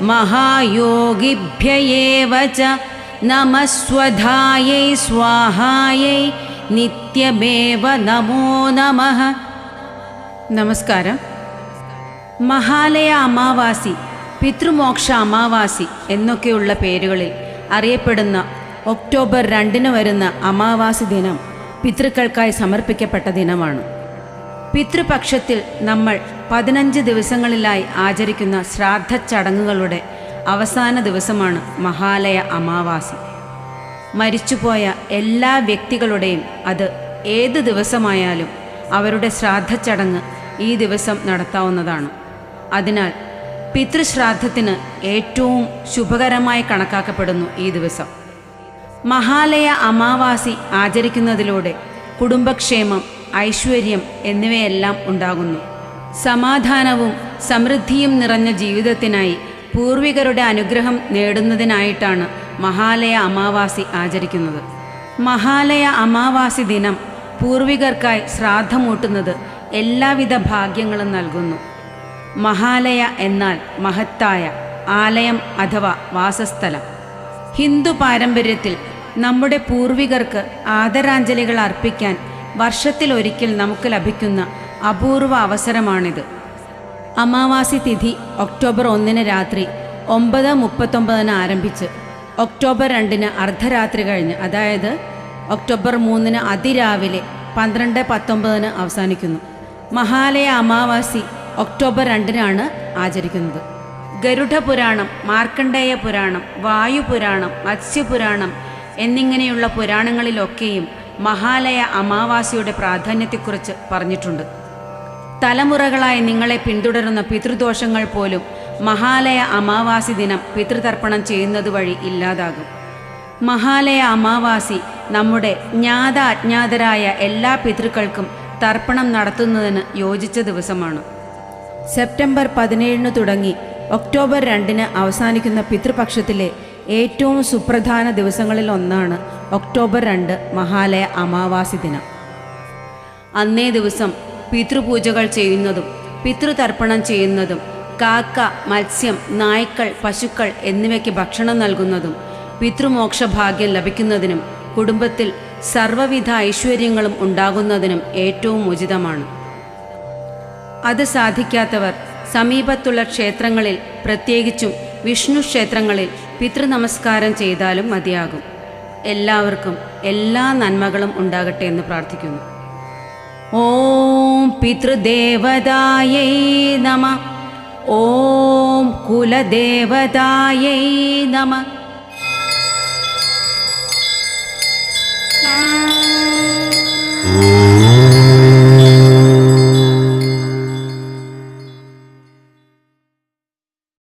മഹായോഗിഭ്യ ഏവ ച നമസ്വധായൈ സ്വാഹായൈ നിത്യമേവ നമോ നമ. നമസ്കാരം. മഹാലയ അമാവാസി പിതൃമോക്ഷ അമാവാസി എന്നൊക്കെയുള്ള പേരുകളിൽ അറിയപ്പെടുന്ന ഒക്ടോബർ രണ്ടിന് വരുന്ന അമാവാസി ദിനം പിതൃക്കൾക്കായി സമർപ്പിക്കപ്പെട്ട ദിനമാണ്. പിതൃപക്ഷത്തിൽ നമ്മൾ പതിനഞ്ച് ദിവസങ്ങളിലായി ആചരിക്കുന്ന ശ്രാദ്ധ ചടങ്ങുകളുടെ അവസാന ദിവസമാണ് മഹാലയ അമാവാസി. മരിച്ചുപോയ എല്ലാ വ്യക്തികളുടെയും അത് ഏത് ദിവസമായാലും അവരുടെ ശ്രാദ്ധ ചടങ്ങ് ഈ ദിവസം നടത്താവുന്നതാണ്. അതിനാൽ പിതൃശ്രാദ്ധത്തിന് ഏറ്റവും ശുഭകരമായി കണക്കാക്കപ്പെടുന്നു ഈ ദിവസം. മഹാലയ അമാവാസി ആചരിക്കുന്നതിലൂടെ കുടുംബക്ഷേമം ഐശ്വര്യം എന്നിവയെല്ലാം ഉണ്ടാകുന്നു. സമാധാനവും സമൃദ്ധിയും നിറഞ്ഞ ജീവിതത്തിനായി പൂർവികരുടെ അനുഗ്രഹം നേടുന്നതിനായിട്ടാണ് മഹാലയ അമാവാസി ആചരിക്കുന്നത്. മഹാലയ അമാവാസി ദിനം പൂർവികർക്കായി ശ്രാദ്ധമൂട്ടുന്നത് എല്ലാവിധ ഭാഗ്യങ്ങളും നൽകുന്നു. മഹാലയ എന്നാൽ മഹത്തായ ആലയം അഥവാ വാസസ്ഥലം. ഹിന്ദു പാരമ്പര്യത്തിൽ നമ്മുടെ പൂർവികർക്ക് ആദരാഞ്ജലികൾ അർപ്പിക്കാൻ വർഷത്തിലൊരിക്കൽ നമുക്ക് ലഭിക്കുന്ന അപൂർവ അവസരമാണിത്. അമാവാസി തിഥി ഒക്ടോബർ ഒന്നിന് രാത്രി ഒമ്പത് മുപ്പത്തൊമ്പതിന് ആരംഭിച്ച് ഒക്ടോബർ രണ്ടിന് അർദ്ധരാത്രി കഴിഞ്ഞ് അതായത് ഒക്ടോബർ മൂന്നിന് അതിരാവിലെ പന്ത്രണ്ട് പത്തൊമ്പതിന് അവസാനിക്കുന്നു. മഹാലയ അമാവാസി ഒക്ടോബർ രണ്ടിനാണ് ആചരിക്കുന്നത്. ഗരുഡ പുരാണം മാർക്കണ്ഡേയ പുരാണം വായു പുരാണം മത്സ്യപുരാണം എന്നിങ്ങനെയുള്ള പുരാണങ്ങളിലൊക്കെയും മഹാലയ അമാവാസിയുടെ പ്രാധാന്യത്തെക്കുറിച്ച് പറഞ്ഞിട്ടുണ്ട്. തലമുറകളായി നിങ്ങളെ പിന്തുടരുന്ന പിതൃദോഷങ്ങൾ പോലും മഹാലയ അമാവാസി ദിനം പിതൃതർപ്പണം ചെയ്യുന്നത് വഴി ഇല്ലാതാകും. മഹാലയ അമാവാസി നമ്മുടെ ജ്ഞാത അജ്ഞാതരായ എല്ലാ പിതൃക്കൾക്കും തർപ്പണം നടത്തുന്നതിന് യോജിച്ച ദിവസമാണ്. സെപ്റ്റംബർ പതിനേഴിന് തുടങ്ങി ഒക്ടോബർ രണ്ടിന് അവസാനിക്കുന്ന പിതൃപക്ഷത്തിലെ ഏറ്റവും സുപ്രധാന ദിവസങ്ങളിൽ ഒന്നാണ് ഒക്ടോബർ രണ്ട് മഹാലയ അമാവാസി ദിനം. അന്നേ ദിവസം പിതൃപൂജകൾ ചെയ്യുന്നതും പിതൃതർപ്പണം ചെയ്യുന്നതും കാക്ക മത്സ്യം നായ്ക്കൾ പശുക്കൾ എന്നിവയ്ക്ക് ഭക്ഷണം നൽകുന്നതും പിതൃമോക്ഷ ഭാഗ്യം ലഭിക്കുന്നതിനും കുടുംബത്തിൽ സർവവിധ ഐശ്വര്യങ്ങളും ഉണ്ടാകുന്നതിനും ഏറ്റവും ഉചിതമാണ്. അത് സാധിക്കാത്തവർ സമീപത്തുള്ള ക്ഷേത്രങ്ങളിൽ പ്രത്യേകിച്ചും വിഷ്ണു ക്ഷേത്രങ്ങളിൽ പിതൃനമസ്കാരം ചെയ്താലും മതിയാകും. എല്ലാവർക്കും എല്ലാ നന്മകളും ഉണ്ടാകട്ടെ എന്ന് പ്രാർത്ഥിക്കുന്നു. ഓം പിതൃദേവതായൈ നമ. ഓം കുലദേവതായൈ നമ.